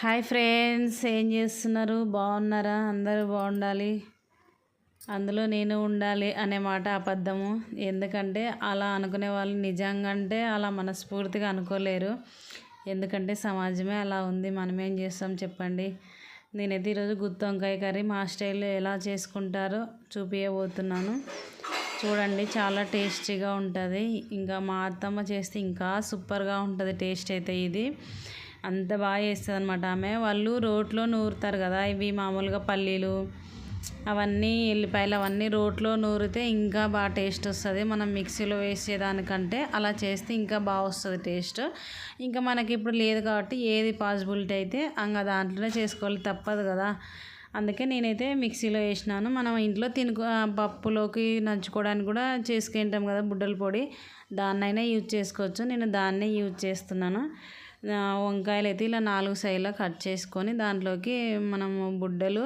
Hi friends ఏం చేస్తున్నారు? బాగున్నారా? అందరూ బాగుండాలి. అందులో నేను ఉండాలి అనే మాట అబద్ధము. ఎందుకంటే అలా అనుకునే వాళ్ళు నిజంగా అంటే అలా మనస్ఫూర్తిగా అనుకోలేరు. ఎందుకంటే సమాజమే అలా ఉంది. మనం ఏం చేస్తాం చెప్పండి. నేనైతే ఈరోజు గుత్తి వంకాయ కర్రీ మా స్టైల్లో ఎలా చేసుకుంటారో చూపించబోతున్నాను చూడండి చాలా టేస్టీగా ఉంటుంది. ఇంకా మా అత్తమ్మ చేస్తే ఇంకా సూపర్గా ఉంటుంది టేస్ట్ అయితే ఇది. అంత బాగా చేస్తుంది అనమాట ఆమె వాళ్ళు రోట్లో నూరుతారు కదా ఇవి మామూలుగా పల్లీలు అవన్నీ ఎల్లిపాయలు అవన్నీ రోట్లో నూరితే ఇంకా బాగా టేస్ట్ వస్తుంది. మనం మిక్సీలో వేసేదానికంటే అలా చేస్తే ఇంకా బాగా వస్తుంది టేస్ట్. ఇంకా మనకి ఇప్పుడు లేదు కాబట్టి ఏది పాసిబిలిటీ అయితే ఇంకా దాంట్లోనే చేసుకోవాలి తప్పదు కదా. అందుకే నేనైతే మిక్సీలో వేసినాను. మనం ఇంట్లో తినుకు పప్పులోకి నంచుకోవడానికి కూడా చేసుకుంటాం కదా బుడ్డల పొడి. దాన్నైనా యూజ్ చేసుకోవచ్చు. నేను దాన్నే యూజ్ చేస్తున్నాను. వంకాయలు అయితే ఇలా నాలుగు సైడ్లో కట్ చేసుకొని దాంట్లోకి మనము బుడ్డలు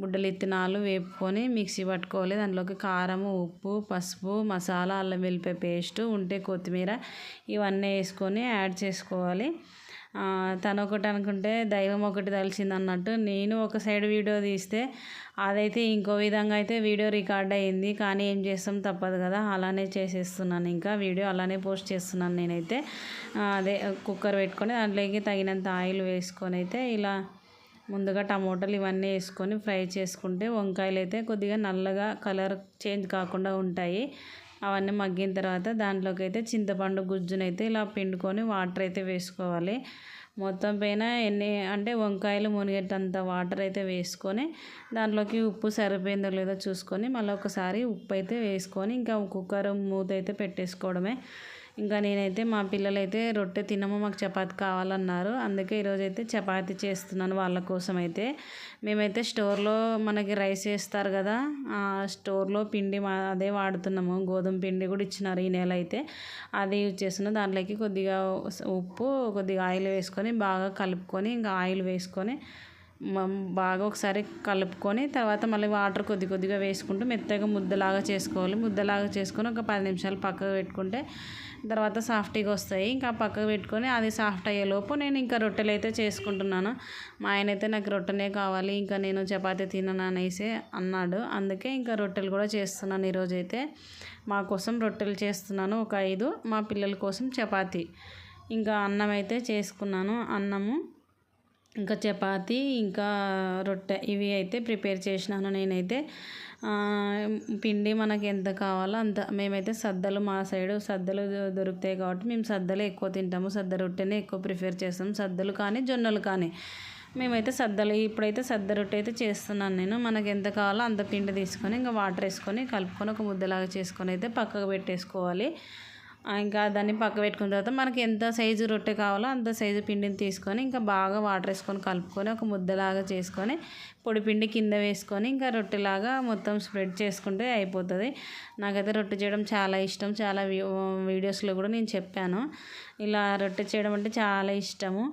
బుడ్డలు ఇత్తనాలు వేపుకొని మిక్సీ పట్టుకోవాలి. దాంట్లోకి కారం ఉప్పు పసుపు మసాలా అల్లం వెల్లిపాయ పేస్ట్ ఉంటే కొత్తిమీర ఇవన్నీ వేసుకొని యాడ్ చేసుకోవాలి. తను ఒకటి అనుకుంటే దైవం ఒకటి తలిచింది అన్నట్టు నేను ఒక సైడ్ వీడియో తీస్తే అదైతే ఇంకో విధంగా అయితే వీడియో రికార్డ్ అయ్యింది. కానీ ఏం చేస్తాం? తప్పదు కదా. అలానే చేసేస్తున్నాను ఇంకా. వీడియో అలానే పోస్ట్ చేస్తున్నాను నేనైతే. అదే కుక్కర్ పెట్టుకొని దాంట్లోకి తగినంత ఆయిల్ వేసుకొని అయితే ఇలా ముందుగా టమోటాలు ఇవన్నీ వేసుకొని ఫ్రై చేసుకుంటే వంకాయలు అయితే కొద్దిగా నల్లగా కలర్ చేంజ్ కాకుండా ఉంటాయి. అవన్నీ మగ్గిన తర్వాత దాంట్లోకి అయితే చింతపండు గుజ్జునైతే ఇలా పిండుకొని వాటర్ అయితే వేసుకోవాలి. మొత్తం పైన ఎన్ని అంటే వంకాయలు మునిగేటంత వాటర్ అయితే వేసుకొని దాంట్లోకి ఉప్పు సరిపోయిందో లేదో చూసుకొని మళ్ళీ ఒకసారి ఉప్పు అయితే వేసుకొని ఇంకా కుక్కర్ మూత అయితే పెట్టేసుకోవడమే. ఇంకా నేనైతే మా పిల్లలైతే రొట్టె తినము మాకు చపాతి కావాలన్నారు. అందుకే ఈరోజైతే చపాతి చేస్తున్నాను వాళ్ళ కోసం అయితే మేమైతే స్టోర్లో మనకి రైస్ వేస్తారు కదా ఆ స్టోర్లో పిండి మా అదే వాడుతున్నాము. గోధుమ పిండి కూడా ఇచ్చినారు ఈ నెల అయితే అది యూజ్ చేస్తున్నాం. దాంట్లోకి కొద్దిగా ఉప్పు కొద్దిగా ఆయిల్ వేసుకొని బాగా కలుపుకొని ఇంకా ఆయిల్ వేసుకొని బాగా ఒకసారి కలుపుకొని తర్వాత మళ్ళీ వాటర్ కొద్ది కొద్దిగా వేసుకుంటూ మెత్తగా ముద్దలాగా చేసుకోవాలి. ముద్దలాగా చేసుకొని ఒక పది నిమిషాలు పక్కకు పెట్టుకుంటే తర్వాత సాఫ్ట్గా వస్తాయి. ఇంకా పక్కకు పెట్టుకొని అది సాఫ్ట్ అయ్యేలోపు నేను ఇంకా రొట్టెలు అయితే చేసుకుంటున్నాను. మా ఆయన అయితే నాకు రొట్టెనే కావాలి ఇంకా నేను చపాతి తినను అనేసి అన్నాడు. అందుకే ఇంకా రొట్టెలు కూడా చేస్తున్నాను ఈరోజు అయితే మా కోసం రొట్టెలు చేస్తున్నాను ఒక ఐదు మా పిల్లల కోసం చపాతి. ఇంకా అన్నం అయితే చేసుకున్నాను. అన్నము ఇంకా చపాతి ఇంకా రొట్టె ఇవి అయితే ప్రిపేర్ చేసినాను నేనైతే. పిండి మనకి ఎంత కావాలో అంత. మేమైతే సద్దలు మా సైడు సద్దలు దొరుకుతాయి కాబట్టి మేము సద్దలు ఎక్కువ తింటాము. సద్ద రొట్టెనే ఎక్కువ ప్రిఫర్ చేస్తాం. సద్దలు కానీ జొన్నలు కానీ. మేమైతే సద్దలు ఇప్పుడైతే సద్ద రొట్టె అయితే చేస్తున్నాను నేను. మనకి ఎంత కావాలో అంత పిండి తీసుకొని ఇంకా వాటర్ వేసుకొని కలుపుకొని ఒక ముద్దలాగా చేసుకొని అయితే పక్కకు పెట్టేసుకోవాలి. ఇంకా దాన్ని పక్క పెట్టుకున్న తర్వాత మనకి ఎంత సైజు రొట్టె కావాలో అంత సైజు పిండిని తీసుకొని ఇంకా బాగా వాటర్ వేసుకొని కలుపుకొని ఒక ముద్దలాగా చేసుకొని పొడి పిండి కింద వేసుకొని ఇంకా రొట్టెలాగా మొత్తం స్ప్రెడ్ చేసుకుంటే అయిపోతుంది. నాకైతే రొట్టె చేయడం చాలా ఇష్టం. చాలా వీడియోస్లో కూడా నేను చెప్పాను. ఇలా రొట్టె చేయడం అంటే చాలా ఇష్టము.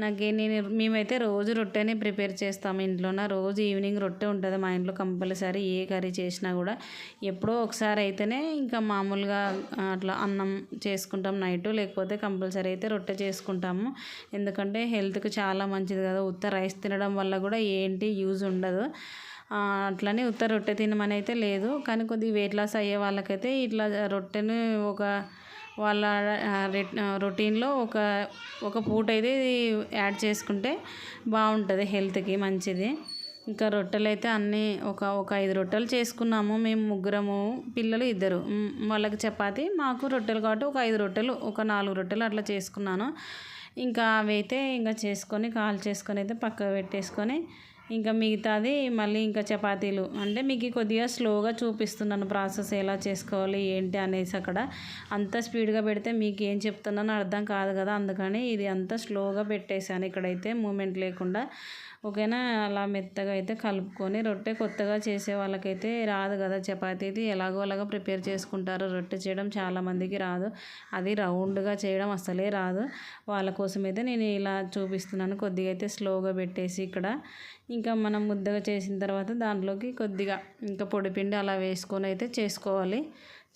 నాకు నేను మేమైతే రోజు రొట్టెనే ప్రిపేర్ చేస్తాము ఇంట్లోన. రోజు ఈవినింగ్ రొట్టె ఉంటుంది మా ఇంట్లో కంపల్సరీ ఏ కర్రీ చేసినా కూడా. ఎప్పుడో ఒకసారి అయితేనే ఇంకా మామూలుగా అట్లా అన్నం చేసుకుంటాం నైట్ లేకపోతే కంపల్సరీ అయితే రొట్టె చేసుకుంటాము. ఎందుకంటే హెల్త్కి చాలా మంచిది కదా. ఉత్త రైస్ తినడం వల్ల కూడా ఏంటి యూజ్ ఉండదు. అట్లనే ఉత్త రొట్టె తినమని అయితే లేదు. కానీ కొద్దిగా వెయిట్ లాస్ అయ్యే వాళ్ళకైతే ఇట్లా రొట్టెని ఒక వాళ్ళ రొటీన్లో ఒక ఒక పూట అయితే యాడ్ చేసుకుంటే బాగుంటుంది హెల్త్కి మంచిది. ఇంకా రొట్టెలు అయితే అన్నీ ఒక ఒక ఐదు రొట్టెలు చేసుకున్నాము మేము ముగ్గురము పిల్లలు ఇద్దరు. వాళ్ళకి చపాతి మాకు రొట్టెలు కాబట్టి ఒక ఐదు రొట్టెలు ఒక నాలుగు రొట్టెలు అట్లా చేసుకున్నాను. ఇంకా అవి అయితే ఇంకా చేసుకొని కాల్ చేసుకొని అయితే పక్కకు పెట్టేసుకొని ఇంకా మిగతాది మళ్ళీ ఇంకా చపాతీలు. అంటే మీకు కొద్దిగా స్లోగా చూపిస్తున్నాను ప్రాసెస్ ఎలా చేసుకోవాలి ఏంటి అనేసి అక్కడ. అంత స్పీడ్గా పెడితే మీకు ఏం చెప్తున్నానో అర్థం కాదు కదా. అందుకని ఇది అంతా స్లోగా పెట్టేశాను. ఇక్కడైతే మూమెంట్ లేకుండా ఓకేనా? అలా మెత్తగా అయితే కలుపుకొని రొట్టె కొత్తగా చేసే వాళ్ళకైతే రాదు కదా చపాతీది. ఎలాగో అలాగో ప్రిపేర్ చేసుకుంటారు. రొట్టె చేయడం చాలామందికి రాదు. అది రౌండ్గా చేయడం అసలే రాదు. వాళ్ళ కోసం అయితే నేను ఇలా చూపిస్తున్నాను. కొద్దిగా అయితే స్లోగా పెట్టేసి ఇక్కడ. ఇంకా మనం ముద్దగా చేసిన తర్వాత దాంట్లోకి కొద్దిగా ఇంకా పొడిపిండి అలా వేసుకొని అయితే చేసుకోవాలి.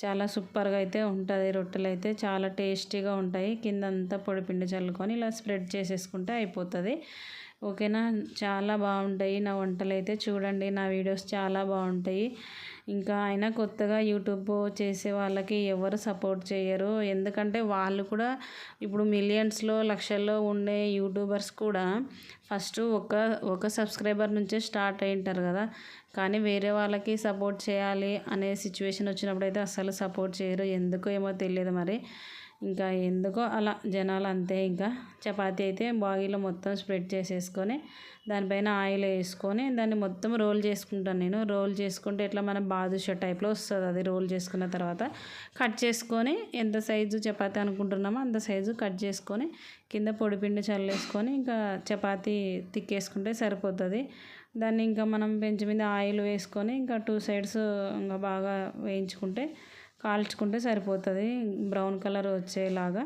చాలా సూపర్గా అయితే ఉంటుంది. రొట్టెలు అయితే చాలా టేస్టీగా ఉంటాయి. కింద అంతా పొడిపిండి చల్లుకొని ఇలా స్ప్రెడ్ చేసేసుకుంటే అయిపోతుంది. ఓకేనా? చాలా బాగుంటాయి. నా వంటలు అయితే చూడండి. నా వీడియోస్ చాలా బాగుంటాయి. ఇంకా అయినా కొత్తగా యూట్యూబ్ చేసే వాళ్ళకి ఎవరు సపోర్ట్ చేయరు. ఎందుకంటే వాళ్ళు కూడా ఇప్పుడు మిలియన్స్లో లక్షల్లో ఉండే యూట్యూబర్స్ కూడా ఫస్ట్ ఒక ఒక సబ్స్క్రైబర్ నుంచే స్టార్ట్ అయి ఉంటారు కదా. కానీ వేరే వాళ్ళకి సపోర్ట్ చేయాలి అనే సిచ్యువేషన్ వచ్చినప్పుడు అయితే అస్సలు సపోర్ట్ చేయరు. ఎందుకో ఏమో తెలియదు మరి. ఇంకా ఎందుకో అలా జనాలు అంతే. ఇంకా చపాతీ అయితే బాగిలో మొత్తం స్ప్రెడ్ చేసేసుకొని దానిపైన ఆయిల్ వేసుకొని దాన్ని మొత్తం రోల్ చేసుకుంటాను నేను. రోల్ చేసుకుంటే ఇట్లా మన బాదుషా టైప్లో వస్తుంది. అది రోల్ చేసుకున్న తర్వాత కట్ చేసుకొని ఎంత సైజు చపాతీ అనుకుంటున్నామో అంత సైజు కట్ చేసుకొని కింద పొడిపిండి చల్లేసుకొని ఇంకా చపాతీ తిక్కేసుకుంటే సరిపోతుంది. దాన్ని ఇంకా మనం పెంచి మీద ఆయిల్ వేసుకొని ఇంకా టూ సైడ్స్ ఇంకా బాగా వేయించుకుంటే కాల్చుకుంటే సరిపోతుంది. బ్రౌన్ కలర్ వచ్చేలాగా.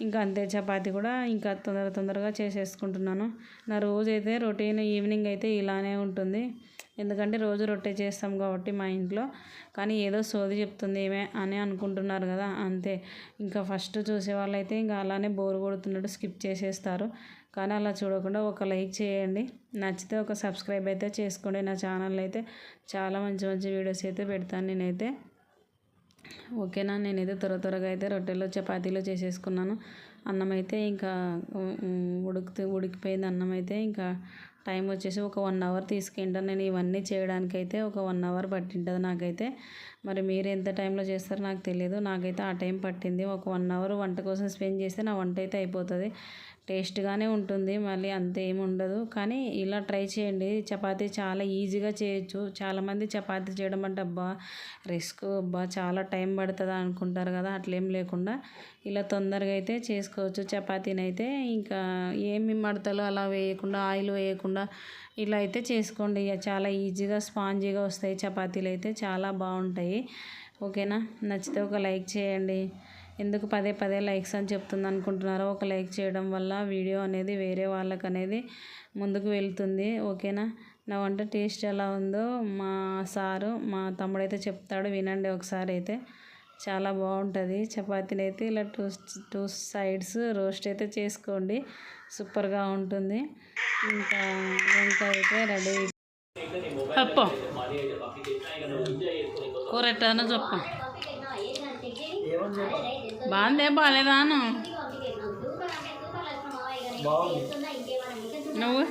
ఇంకా అంతే చపాతి కూడా ఇంకా తొందర తొందరగా చేసేసుకుంటున్నాను. నా రోజు అయితే రొటీన్ ఈవినింగ్ అయితే ఇలానే ఉంటుంది. ఎందుకంటే రోజు రొట్టె చేస్తాం కాబట్టి మా ఇంట్లో. కానీ ఏదో సోది చెప్తుంది ఏమే అని అనుకుంటున్నారు కదా అంతే. ఇంకా ఫస్ట్ చూసే వాళ్ళైతే ఇంకా అలానే బోర్ కొడుతున్నట్టు స్కిప్ చేసేస్తారు. కానీ అలా చూడకుండా ఒక లైక్ చేయండి. నచ్చితే ఒక సబ్స్క్రైబ్ అయితే చేసుకోండి. నా ఛానల్ అయితే చాలా మంచి మంచి వీడియోస్ అయితే పెడతాను నేనైతే. ఓకేనా నేనైతే త్వర త్వరగా అయితే రొట్టెలు చపాతీలు చేసేసుకున్నాను. అన్నం అయితే ఇంకా ఉడుకుతూ ఉడికిపోయింది అన్నం అయితే ఇంకా టైం వచ్చేసి ఒక వన్ అవర్ తీసుకుంటాను నేను ఇవన్నీ చేయడానికైతే ఒక వన్ అవర్ పట్టింటుంది నాకైతే. మరి మీరు ఎంత టైంలో చేస్తారో నాకు తెలియదు. నాకైతే ఆ టైం పట్టింది. ఒక వన్ అవర్ వంట కోసం స్పెండ్ చేస్తే నా వంట అయితే అయిపోతుంది. టేస్ట్గానే ఉంటుంది. మళ్ళీ అంత ఏమి ఉండదు. కానీ ఇలా ట్రై చేయండి. చపాతీ చాలా ఈజీగా చేయొచ్చు. చాలామంది చపాతీ చేయడం అంటే అబ్బా రిస్క్ అబ్బా చాలా టైం పడుతుంది అనుకుంటారు కదా. అట్లేం లేకుండా ఇలా తొందరగా అయితే చేసుకోవచ్చు. చపాతీని అయితే ఇంకా ఏమి మడతలు అలా వేయకుండా ఆయిల్ వేయకుండా ఇలా అయితే చేసుకోండి. చాలా ఈజీగా స్పాంజీగా వస్తాయి చపాతీలు అయితే చాలా బాగుంటాయి. ఓకేనా? నచ్చితే ఒక లైక్ చేయండి. ఎందుకు పదే పదే లైక్స్ అని చెప్తుంది అనుకుంటున్నారో ఒక లైక్ చేయడం వల్ల వీడియో అనేది వేరే వాళ్ళకు అనేది ముందుకు వెళ్తుంది. ఓకేనా? నా వంట టేస్ట్ ఎలా ఉందో మా సారు మా తమ్ముడైతే చెప్తాడు వినండి ఒకసారి అయితే. చాలా బాగుంటుంది. చపాతీని అయితే ఇలా టూ టూ సైడ్స్ రోస్ట్ అయితే చేసుకోండి. సూపర్గా ఉంటుంది. ఇంకా ఇంకా అయితే రెడీ చెప్పు కూర ఎట్టనో చెప్పు. బాగుందే బాగాలేదా అను బాగుంది. నువ్వు?